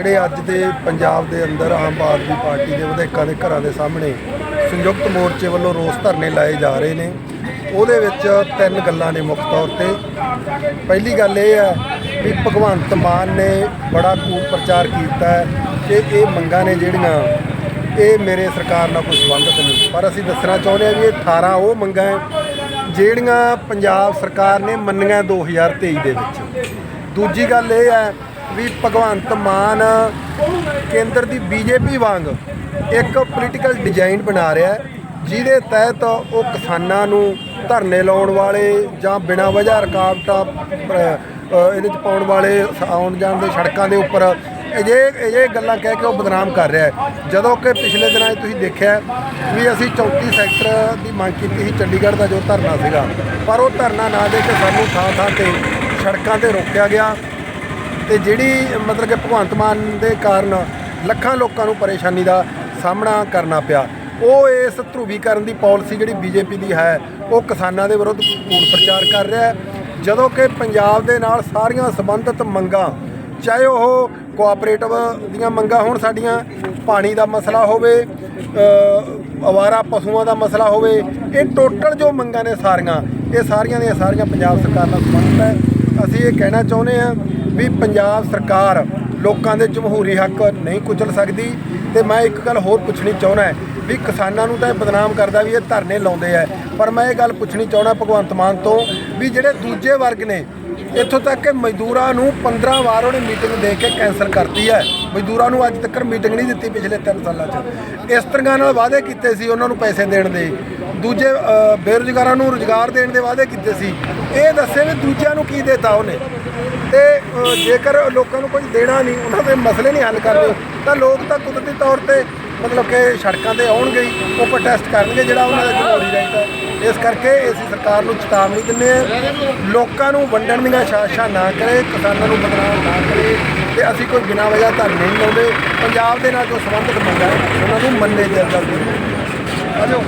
ਜਿਹੜੇ ਅੱਜ ਦੇ ਪੰਜਾਬ ਦੇ ਅੰਦਰ ਆਮ ਆਦਮੀ ਪਾਰਟੀ ਦੇ ਵਿਧਾਇਕਾਂ ਦੇ ਘਰਾਂ ਦੇ ਸਾਹਮਣੇ ਸੰਯੁਕਤ ਮੋਰਚੇ ਵੱਲੋਂ ਰੋਸ ਧਰਨੇ ਲਾਏ ਜਾ ਰਹੇ ਨੇ, ਉਹਦੇ ਵਿੱਚ ਤਿੰਨ ਗੱਲਾਂ ਨੇ ਮੁੱਖ ਤੌਰ ਤੇ। ਪਹਿਲੀ ਗੱਲ ਇਹ ਹੈ ਵੀ ਭਗਵੰਤ ਮਾਨ ਨੇ ਬੜਾ ਕੂੜ ਪ੍ਰਚਾਰ ਕੀਤਾ ਹੈ ਕਿ ਇਹ ਮੰਗਾਂ ਨੇ ਜਿਹੜੀਆਂ, ਇਹ ਮੇਰੇ ਸਰਕਾਰ ਨਾਲ ਕੋਈ ਸੰਬੰਧਿਤ ਨਹੀਂ। ਪਰ ਅਸੀਂ ਦੱਸਣਾ ਚਾਹੁੰਦੇ ਹਾਂ ਵੀ ਇਹ 18 ਉਹ ਮੰਗਾਂ ਹੈ ਜਿਹੜੀਆਂ ਪੰਜਾਬ ਸਰਕਾਰ ਨੇ ਮੰਨੀਆਂ 2023 ਦੇ ਵਿੱਚ। ਦੂਜੀ ਗੱਲ ਇਹ ਹੈ ਵੀ ਭਗਵੰਤ ਮਾਨ ਕੇਂਦਰ ਦੀ ਬੀਜੇਪੀ ਵਾਂਗ ਇੱਕ ਪੋਲੀਟੀਕਲ ਡਿਜ਼ਾਈਨ ਬਣਾ ਰਿਹਾ ਹੈ, ਜਿਹਦੇ ਤਹਿਤ ਉਹ ਕਿਸਾਨਾਂ ਨੂੰ ਧਰਨੇ ਲਾਉਣ ਵਾਲੇ ਜਾਂ ਬਿਨਾਂ ਵਜ੍ਹਾ ਰੁਕਾਵਟਾਂ ਇਹਦੇ ਚ ਪਾਉਣ ਵਾਲੇ ਆਉਣ ਜਾਣ ਦੇ ਸੜਕਾਂ ਦੇ ਉੱਪਰ ਅਜੇ ਇਹ ਗੱਲਾਂ ਕਹਿ ਕੇ ਉਹ ਬਦਨਾਮ ਕਰ ਰਿਹਾ ਹੈ। ਜਦੋਂ ਕਿ ਪਿਛਲੇ ਦਿਨਾਂ 'ਚ ਤੁਸੀਂ ਦੇਖਿਆ ਵੀ ਅਸੀਂ 34 ਸੈਕਟਰ ਦੀ ਮੰਗ ਕੀਤੀ ਸੀ, ਚੰਡੀਗੜ੍ਹ ਦਾ ਜੋ ਧਰਨਾ ਸੀਗਾ, ਪਰ ਉਹ ਧਰਨਾ ਨਾ ਦੇ ਕੇ ਸਾਨੂੰ ਥਾਂ ਥਾਂ ਤੇ ਸੜਕਾਂ ਤੇ ਰੋਕਿਆ ਗਿਆ। ਤੇ ਜਿਹੜੀ, ਮਤਲਬ ਕਿ ਭਗਵੰਤ ਮਾਨ ਦੇ ਕਾਰਨ ਲੱਖਾਂ ਲੋਕਾਂ ਨੂੰ ਪਰੇਸ਼ਾਨੀ ਦਾ ਸਾਹਮਣਾ ਕਰਨਾ ਪਿਆ। ਉਹ ਇਸ ਧਰੂਵੀਕਰਨ ਦੀ ਪਾਲਿਸੀ ਜਿਹੜੀ ਬੀਜੇਪੀ ਦੀ ਹੈ, ਉਹ ਕਿਸਾਨਾਂ ਦੇ ਵਿਰੁੱਧ ਕੂੜ ਪ੍ਰਚਾਰ ਕਰ ਰਿਹਾ ਹੈ। ਜਦੋਂ ਕਿ ਪੰਜਾਬ ਦੇ ਨਾਲ ਸਾਰੀਆਂ ਸੰਬੰਧਿਤ ਮੰਗਾਂ, ਚਾਹੇ ਉਹ ਕੋਆਪਰੇਟਿਵ ਦੀਆਂ ਮੰਗਾਂ ਹੋਣ ਸਾਡੀਆਂ, ਪਾਣੀ ਦਾ ਮਸਲਾ ਹੋਵੇ ਅਵਾਰਾ ਪਸ਼ੂਆਂ ਦਾ ਮਸਲਾ ਹੋਵੇ, ਇਹ ਟੋਟਲ ਜੋ ਮੰਗਾਂ ਨੇ ਸਾਰੀਆਂ, ਇਹ ਸਾਰੀਆਂ ਦੀਆਂ ਸਾਰੀਆਂ ਪੰਜਾਬ ਸਰਕਾਰ ਨਾਲ ਸੰਬੰਧਿਤ ਹੈ। ਅਸੀਂ ਇਹ ਕਹਿਣਾ ਚਾਹੁੰਦੇ ਹਾਂ ਵੀ ਪੰਜਾਬ ਸਰਕਾਰ ਲੋਕਾਂ ਦੇ ਜਮਹੂਰੀ ਹੱਕ ਨਹੀਂ ਕੁਚਲ ਸਕਦੀ। ਤੇ ਮੈਂ ਇੱਕ ਗੱਲ ਹੋਰ ਪੁੱਛਣੀ ਚਾਹੁੰਦਾ ਵੀ ਕਿਸਾਨਾਂ ਨੂੰ ਤਾਂ ਇਹ ਬਦਨਾਮ ਕਰਦਾ ਵੀ ਇਹ ਧਰਨੇ ਲਾਉਂਦੇ ਆ। ਪਰ ਮੈਂ ਇਹ ਗੱਲ ਪੁੱਛਣੀ ਚਾਹੁੰਦਾ ਭਗਵੰਤ ਮਾਨ ਤੋਂ ਵੀ ਜਿਹੜੇ ਦੂਜੇ ਵਰਗ ਨੇ ਇੱਥੋਂ ਤੱਕ ਕਿ ਮਜ਼ਦੂਰਾਂ ਨੂੰ 15 ਵਾਰ ਉਹਨੇ ਮੀਟਿੰਗ ਦੇ ਕੇ ਕੈਨਸਲ ਕਰਤੀ ਹੈ। ਮਜ਼ਦੂਰਾਂ ਨੂੰ ਅੱਜ ਤੱਕ ਮੀਟਿੰਗ ਨਹੀਂ ਦਿੱਤੀ ਪਿਛਲੇ 3 ਸਾਲਾਂ 'ਚ। ਇਸ ਤਰ੍ਹਾਂ ਨਾਲ ਵਾਅਦੇ ਕੀਤੇ ਸੀ ਉਹਨਾਂ ਨੂੰ ਪੈਸੇ ਦੇਣ ਦੇ। ਦੂਜੇ ਬੇਰੁਜ਼ਗਾਰਾਂ ਨੂੰ ਰੁਜ਼ਗਾਰ ਦੇਣ ਦੇ ਵਾਅਦੇ ਕੀਤੇ ਸੀ। ਇਹ ਦੱਸੇ ਵੀ ਦੂਜਿਆਂ ਨੂੰ ਕੀ ਦੇਤਾ ਉਹਨੇ। ਤੇ ਜੇਕਰ ਲੋਕਾਂ ਨੂੰ ਕੁਝ ਦੇਣਾ ਨਹੀਂ, ਉਹਨਾਂ ਦੇ ਮਸਲੇ ਨਹੀਂ ਹੱਲ ਕਰਦੇ ਤਾਂ ਲੋਕ ਤਾਂ ਕੁਦਰਤੀ ਤੌਰ ਤੇ ਮਤਲਬ ਕਿ ਸੜਕਾਂ ਤੇ ਆਉਣਗੇ ਉਹ ਪ੍ਰੋਟੈਸਟ ਕਰਨਗੇ ਜਿਹੜਾ ਉਹਨਾਂ ਦਾ ਜਮਹੂਰੀ ਰਾਈਟ ਹੈ। ਇਸ ਕਰਕੇ ਅਸੀਂ ਸਰਕਾਰ ਨੂੰ ਚੇਤਾਵਨੀ ਦਿੰਦੇ ਹਾਂ ਲੋਕਾਂ ਨੂੰ ਵੰਡਣ ਦੀਆਂ ਸਾਜ਼ਿਸ਼ਾਂ ਨਾ ਕਰੇ ਕਿਸਾਨਾਂ ਨੂੰ ਬਦਨਾਮ ਨਾ ਕਰੇ ਤੇ ਅਸੀਂ ਕੋਈ ਬਿਨਾਂ ਵਜ੍ਹਾ ਧਰਨੇ ਨਹੀਂ ਲਾਉਂਦੇ ਪੰਜਾਬ ਦੇ ਨਾਲ ਜੋ ਸੰਬੰਧਿਤ ਮੰਗਾਂ ਹੈ ਉਹਨਾਂ ਨੂੰ ਮੰਨੇ ਜਲਦ ਜਲਦ ਆਜੋ